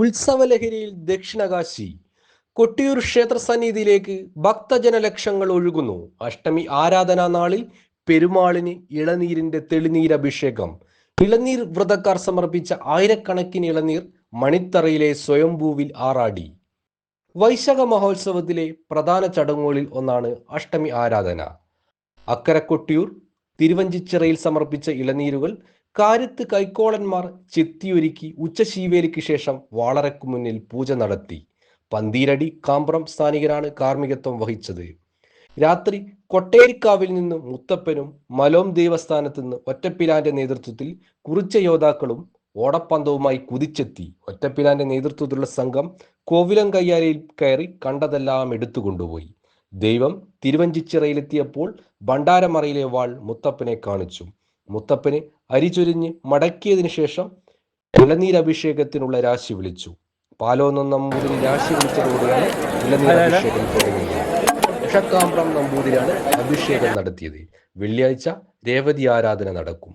ഉത്സവലഹരിയിൽ ദക്ഷിണകാശി കൊട്ടിയൂർ ക്ഷേത്ര സന്നിധിയിലേക്ക് ഭക്തജനലക്ഷങ്ങൾ ഒഴുകുന്നു. അഷ്ടമി ആരാധനാ നാളിൽ പെരുമാളിന് ഇളനീരിന്റെ തെളിനീരഭിഷേകം. ഇളനീർ വ്രതക്കാർ സമർപ്പിച്ച ആയിരക്കണക്കിന് ഇളനീർ മണിത്തറയിലെ സ്വയംഭൂവിൽ ആറാടി. വൈശാഖ മഹോത്സവത്തിലെ പ്രധാന ചടങ്ങുകളിൽ ഒന്നാണ് അഷ്ടമി ആരാധന. അക്കരക്കൊട്ടിയൂർ തിരുവഞ്ചിച്ചിറയിൽ സമർപ്പിച്ച ഇളനീരുകൾ കാര്യത്ത് കൈക്കോളന്മാർ ചെത്തിയൊരുക്കി ഉച്ചശീവേലിക്ക് ശേഷം വാളറയ്ക്കു മുന്നിൽ പൂജ നടത്തി. പന്തീരടി കാമ്പ്രം സ്ഥാനികരാണ് കാർമ്മികത്വം വഹിച്ചത്. രാത്രി കൊട്ടേരിക്കാവിൽ നിന്ന് മുത്തപ്പനും മലോം ദേവസ്ഥാനത്ത് നിന്ന് ഒറ്റപ്പിലാന്റെ നേതൃത്വത്തിൽ കുറിച്ച യോദ്ധാക്കളും ഓടപ്പന്തവുമായി കുതിച്ചെത്തി. ഒറ്റപ്പിലാന്റെ നേതൃത്വത്തിലുള്ള സംഘം കോവിലം കയ്യാലയിൽ കയറി കണ്ടതെല്ലാം എടുത്തു കൊണ്ടുപോയി. ദൈവം തിരുവഞ്ചിച്ചിറയിലെത്തിയപ്പോൾ ഭണ്ഡാരമറയിലെ വാൾ മുത്തപ്പനെ കാണിച്ചു. മുത്തപ്പനെ അരിചൊരിഞ്ഞ് മടക്കിയതിനു ശേഷം ഇളനീരഭിഷേകത്തിനുള്ള രാശി വിളിച്ചു. പാലോന്നും നമ്പൂതിരി രാശി വിളിച്ചതോടെയാണ് ഇളനീരഭിഷേകം തുടങ്ങിയത്. ഉഷക്കാമ്പ്രം നമ്പൂതിരിയാണ് അഭിഷേകം നടത്തിയത്. വെള്ളിയാഴ്ച രേവതി ആരാധന നടക്കും.